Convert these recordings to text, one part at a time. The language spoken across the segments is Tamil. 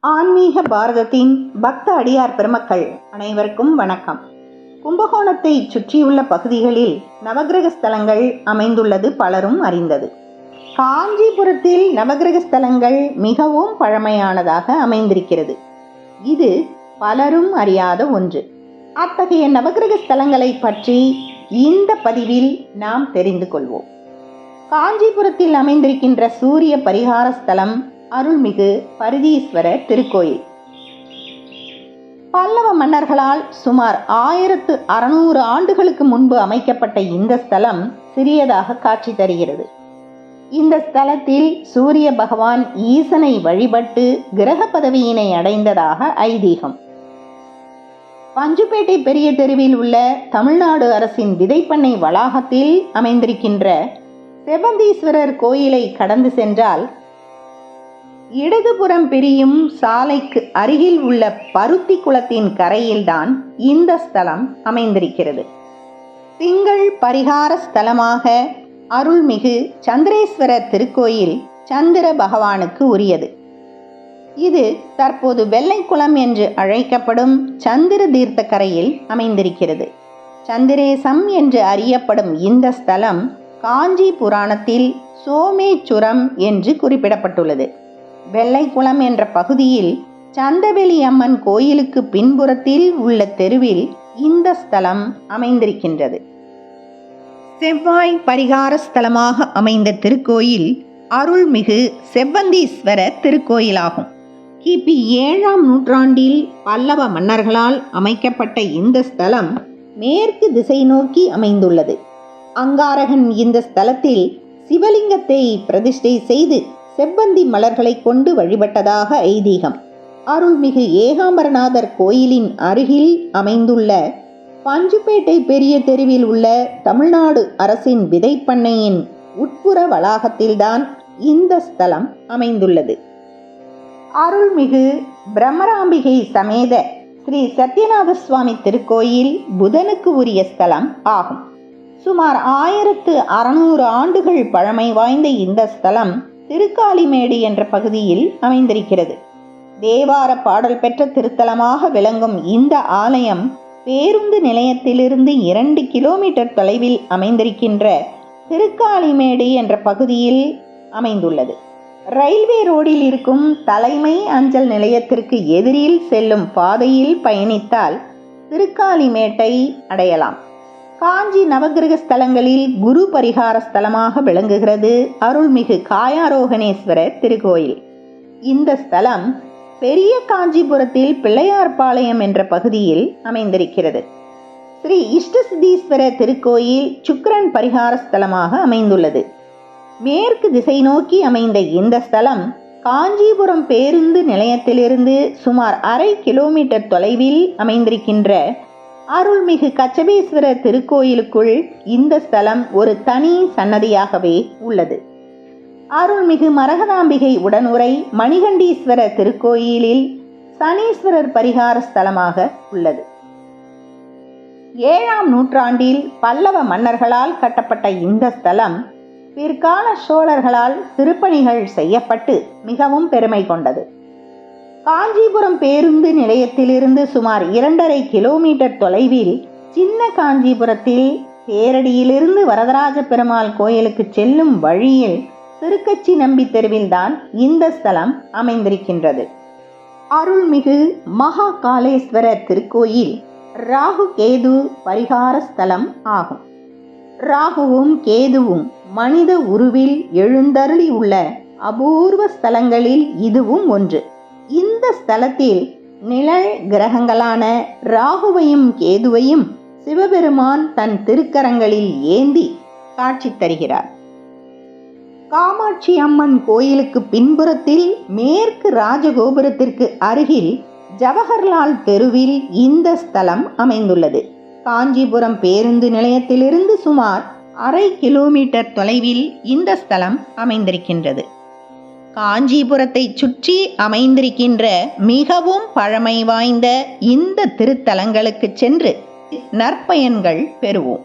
ஆன்மீக பாரதத்தின் பக்த அடியார் பெருமக்கள் அனைவருக்கும் வணக்கம். கும்பகோணத்தை சுற்றியுள்ள பகுதிகளில் நவக்கிரக ஸ்தலங்கள் அமைந்துள்ளது பலரும் அறிந்தது. காஞ்சிபுரத்தில் நவக்கிரக ஸ்தலங்கள் மிகவும் பழமையானதாக அமைந்திருக்கிறது. இது பலரும் அறியாத ஒன்று. அத்தகைய நவக்கிரக ஸ்தலங்களை பற்றி இந்த பதிவில் நாம் தெரிந்து கொள்வோம். காஞ்சிபுரத்தில் அமைந்திருக்கின்ற சூரிய பரிகார ஸ்தலம் அருள்மிகு பரிதீஸ்வரர் திருக்கோயில். பல்லவ மன்னர்களால் சுமார் ஆயிரத்து அறுநூறு ஆண்டுகளுக்கு முன்பு அமைக்கப்பட்ட இந்த ஸ்தலம் சிறியதாக காட்சி தருகிறது. இந்த ஸ்தலத்தில் சூரிய பகவான் ஈசனை வழிபட்டு கிரக பதவியினை அடைந்ததாக ஐதீகம். பஞ்சுப்பேட்டை பெரிய தெருவில் உள்ள தமிழ்நாடு அரசின் விதைப்பண்ணை வளாகத்தில் அமைந்திருக்கின்ற செவந்தீஸ்வரர் கோயிலை கடந்து சென்றால் இடதுபுறம் பிரியும் சாலைக்கு அருகில் உள்ள பருத்தி குளத்தின் கரையில்தான் இந்த ஸ்தலம் அமைந்திருக்கிறது. திங்கள் பரிகார ஸ்தலமாக அருள்மிகு சந்திரேஸ்வரர் திருக்கோயில் சந்திர பகவானுக்கு உரியது. இது தற்போது வெள்ளைக்குளம் என்று அழைக்கப்படும் சந்திர தீர்த்த கரையில் அமைந்திருக்கிறது. சந்திரேசம் என்று அறியப்படும் இந்த ஸ்தலம் காஞ்சி புராணத்தில் சோமேச்சுரம் என்று குறிப்பிடப்பட்டுள்ளது. வெள்ளைக்குளம் என்ற பகுதியில் சந்தவெளி அம்மன் கோயிலுக்கு பின்புறத்தில் உள்ள தெருவில் இந்த ஸ்தலம் அமைந்திருக்கின்றது. செவ்வாய் பரிகார ஸ்தலமாக அமைந்த திருக்கோயில் அருள்மிகு செவ்வந்தீஸ்வர திருக்கோயிலாகும். கிபி ஏழாம் நூற்றாண்டில் பல்லவ மன்னர்களால் அமைக்கப்பட்ட இந்த ஸ்தலம் மேற்கு திசை நோக்கி அமைந்துள்ளது. அங்காரகன் இந்த ஸ்தலத்தில் சிவலிங்கத்தை பிரதிஷ்டை செய்து செவ்வந்தி மலர்களை கொண்டு வழிபட்டதாக ஐதீகம். அருள்மிகு ஏகாம்பரநாதர் கோயிலின் அருகில் அமைந்துள்ள பஞ்சுப்பேட்டை பெரிய தெருவில் உள்ள தமிழ்நாடு அரசின் விதைப்பண்ணையின் உட்புற வளாகத்தில்தான் இந்த ஸ்தலம் அமைந்துள்ளது. அருள்மிகு பிரம்மராம்பிகை சமேத ஸ்ரீ சத்யநாத சுவாமி திருக்கோயில் புதனுக்கு உரிய ஸ்தலம் ஆகும். சுமார் ஆயிரத்து அறுநூறு ஆண்டுகள் பழமை வாய்ந்த இந்த ஸ்தலம் திருக்காலிமேடு என்ற பகுதியில் அமைந்திருக்கிறது. தேவார பாடல் பெற்ற திருத்தலமாக விளங்கும் இந்த ஆலயம் பேருந்து நிலையத்திலிருந்து இரண்டு கிலோமீட்டர் தொலைவில் அமைந்திருக்கின்ற திருக்காலிமேடு என்ற பகுதியில் அமைந்துள்ளது. ரயில்வே ரோடில் இருக்கும் தலைமை அஞ்சல் நிலையத்திற்கு எதிரில் செல்லும் பாதையில் பயணித்தால் திருக்காலிமேட்டை அடையலாம். காஞ்சி நவகிரக ஸ்தலங்களில் குரு பரிகார ஸ்தலமாக விளங்குகிறது அருள்மிகு காயாரோகணேஸ்வரர் திருக்கோயில். இந்த ஸ்தலம் பெரிய காஞ்சிபுரத்தில் பிள்ளையார்பாளையம் என்ற பகுதியில் அமைந்திருக்கிறது. ஸ்ரீ இஷ்டசித்தீஸ்வரர் திருக்கோயில் சுக்கரன் பரிகார ஸ்தலமாக அமைந்துள்ளது. மேற்கு திசை நோக்கி அமைந்த இந்த ஸ்தலம் காஞ்சிபுரம் பேருந்து நிலையத்திலிருந்து சுமார் அரை கிலோமீட்டர் தொலைவில் அமைந்திருக்கின்ற அருள்மிகு கச்சபேஸ்வரர் திருக்கோயிலுக்குள் இந்த ஸ்தலம் ஒரு தனி சன்னதியாகவே உள்ளது. அருள்மிகு மரகதாம்பிகை உடனுரை மணிகண்டீஸ்வரர் திருக்கோயிலில் சனீஸ்வரர் பரிகார ஸ்தலமாக உள்ளது. ஏழாம் நூற்றாண்டில் பல்லவ மன்னர்களால் கட்டப்பட்ட இந்த ஸ்தலம் பிற்கால சோழர்களால் திருப்பணிகள் செய்யப்பட்டு மிகவும் பெருமை கொண்டது. காஞ்சிபுரம் பேருந்து நிலையத்திலிருந்து சுமார் இரண்டரை கிலோமீட்டர் தொலைவில் சின்ன காஞ்சிபுரத்தில் பேரடியிலிருந்து வரதராஜ பெருமாள் கோயிலுக்கு செல்லும் வழியில் திருக்கச்சி நம்பி தெருவில்தான் இந்த ஸ்தலம் அமைந்திருக்கின்றது. அருள்மிகு மகா காளேஸ்வரர் திருக்கோயில் ராகு கேது பரிகார ஸ்தலம் ஆகும். ராகுவும் கேதுவும் மனித உருவில் எழுந்தருளி உள்ள அபூர்வ ஸ்தலங்களில் இதுவும் ஒன்று. இந்த ஸ்தலத்தில் நிழல் கிரகங்களான ராகுவையும் கேதுவையும் சிவபெருமான் தன் திருக்கரங்களில் ஏந்தி காட்சி தருகிறார். காமாட்சி அம்மன் கோயிலுக்கு பின்புறத்தில் மேற்கு ராஜகோபுரத்திற்கு அருகில் ஜவஹர்லால் தெருவில் இந்த ஸ்தலம் அமைந்துள்ளது. காஞ்சிபுரம் பேருந்து நிலையத்திலிருந்து சுமார் அரை கிலோமீட்டர் தொலைவில் இந்த ஸ்தலம் அமைந்திருக்கின்றது. காஞ்சிபுரத்தை சுற்றி அமைந்திருக்கின்ற மிகவும் பழமை வாய்ந்த இந்த திருத்தலங்களுக்கு சென்று நற்பயன்கள் பெறுவோம்.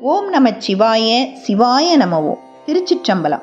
ஓம் நம சிவாய சிவாய நமவோம் திருச்சிற்றம்பலம்.